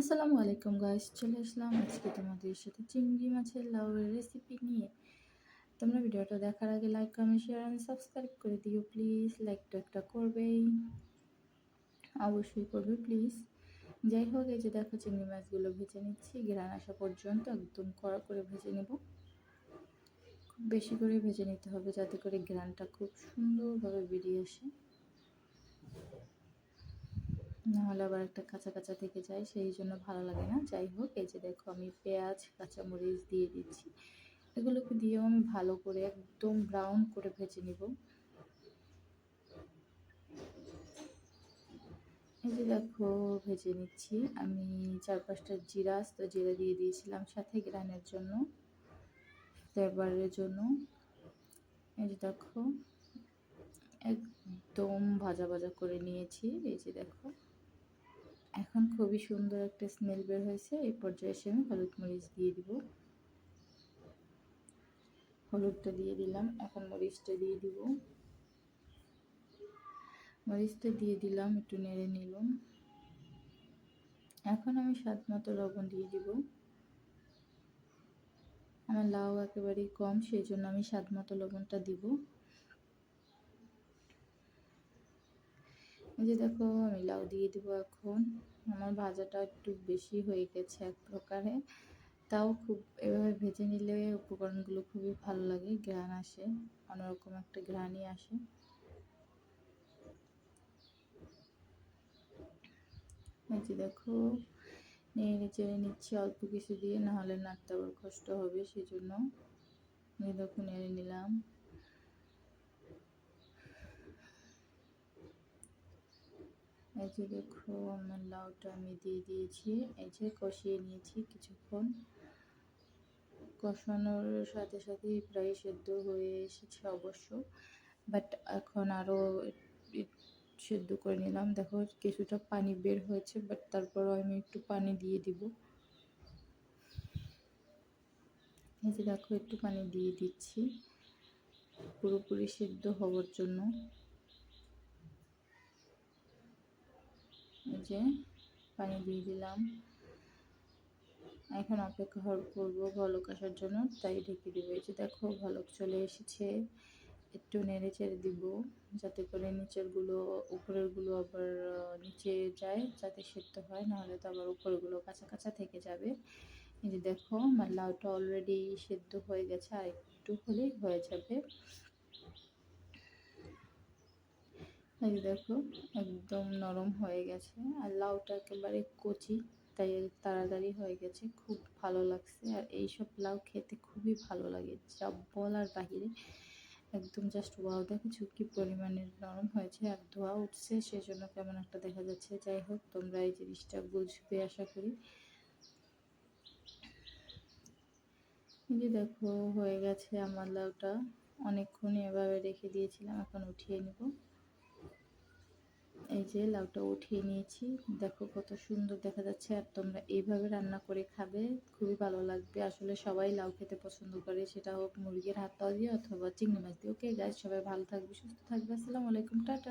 আসসালামু আলাইকুম গাইস চলে আসলাম আজকে তোমাদের সাথে চিংড়ি মাছের লাউয়ের রেসিপি নিয়ে। তোমরা ভিডিওটা দেখার আগে লাইক কমেন্ট শেয়ার আর সাবস্ক্রাইব করে দিও প্লিজ লাইকটা একটা করবেই। অবশ্যই করবে প্লিজ যাই হোক, এই যে দেখো চিংড়ি মাছগুলো ভেজে নিচ্ছি। গ্রান আসা পর্যন্ত একদম কড়া করে ভেজে নেব। খুব বেশি করে ভেজে নিতে হবে যাতে করে গ্রানটা খুব সুন্দরভাবে বেরিয়ে আসে। নাহলে আবার একটা কাঁচা কাঁচা থেকে যায়, সেই জন্য ভালো লাগে না। যাই হোক, এই যে দেখো আমি পেঁয়াজ, কাঁচামরিচ দিয়ে দিচ্ছি। এগুলোকে দিয়েও আমি ভালো করে একদম ব্রাউন করে ভেজে নিব। এই যে দেখো, ভেজে নিচ্ছি। আমি চার পাঁচটা জিরা তো জিরা দিয়ে দিয়েছিলাম সাথে গ্রানের জন্য, ফ্লেভারের জন্য। এই যে দেখো, একদম ভাজা ভাজা করে নিয়েছি। এই যে দেখো। এখন খুবই সুন্দর একটা স্মেল বের হয়েছে। এই পর্যায়ে এসে আমি হলুদ মরিচ দিয়ে দিব। হলুদটা দিয়ে দিলাম। এখন মরিচটা দিয়ে দিব। মরিচটা দিয়ে দিলাম, একটু নেড়ে নিলাম। এখন আমি স্বাদ মতো লবণ দিয়ে দিব। আমার লাউ একেবারেই কম, সেই জন্য আমি স্বাদ মতো লবণটা দিব। যে দেখো, আমি লাউ দিয়ে দিব এখন। আমার ভাজাটা একটু বেশি হয়ে গেছে এক প্রকারে। তাও খুব এভাবে ভেজে নিলে উপকরণগুলো খুবই ভালো লাগে গ্রান আসে, অন্যরকম একটা গ্রানই আসে। যে দেখো, নেড়ে চেড়ে নিচ্ছি অল্প কিছু দিয়ে, নাহলে নাড়তে আবার কষ্ট হবে সেই জন্য দেখো, নেড়ে নিলাম। এই যে দেখো, আমার লাউটা আমি দিয়ে দিয়েছি। এই যে কষিয়ে নিয়েছি কিছুক্ষণ। কষানোর সাথে সাথেই প্রায় সেদ্ধ হয়ে এসেছে অবশ্য। বাট এখন আরও সেদ্ধ করে নিলাম। দেখো, কিছুটা পানি বের হয়েছে বাট তারপরও আমি একটু পানি দিয়ে দিব। এই যে দেখো, একটু পানি দিয়ে দিচ্ছি। পুরোপুরি সেদ্ধ হওয়ার জন্য। যে পানি দিয়ে দিলাম। এখন অপেক্ষা করব ভলক আসার জন্য, তাই ঢেকে দেবো। এই যে দেখো ভলক চলে এসেছে। একটু নেড়ে চেড়ে দিব, যাতে করে নিচেরগুলো, উপরেরগুলো আবার নিচে যায়, যাতে সেদ্ধ হয়, নাহলে তো আবার উপরেরগুলো কাঁচা কাঁচা থেকে যাবে। এই যে দেখো, আমার লাউটা অলরেডি সেদ্ধ হয়ে গেছে, আর একটু হলেই হয়ে যাবে। এই দেখো, একদম নরম হয়ে গেছে আর লাউটা একেবারে কচি, তাই তাড়াতাড়ি হয়ে গেছে, খুব ভালো লাগছে। আর এইসব লাউ খেতে খুবই ভালো লাগে, যা বলার বাহিরে। একদম জাস্ট ওয়াও দেখেছ কি পরিমাণের নরম হয়েছে আর ধোয়া উঠছে, সেজন্য কেমন একটা দেখা যাচ্ছে। যাই হোক, তোমরা এই জিনিসটা বুঝবে আশা করি। যে দেখো, হয়ে গেছে আমার লাউটা। অনেকক্ষণ এভাবে রেখে দিয়েছিলাম, এখন উঠিয়ে নেব। এই যে লাউটা উঠিয়ে নিয়েছি। দেখো কত সুন্দর দেখা যাচ্ছে আর তোমরা এইভাবে রান্না করে খাবে, খুবই ভালো লাগবে। আসলে সবাই লাউ খেতে পছন্দ করে, সেটা হোক মুরগির হাত দিয়ে অথবা চিংড়ি মাছ দিয়ে ওকে গাছ সবাই ভালো থাকবে, সুস্থ থাকবে। আসসালামু আলাইকুম, টাটা।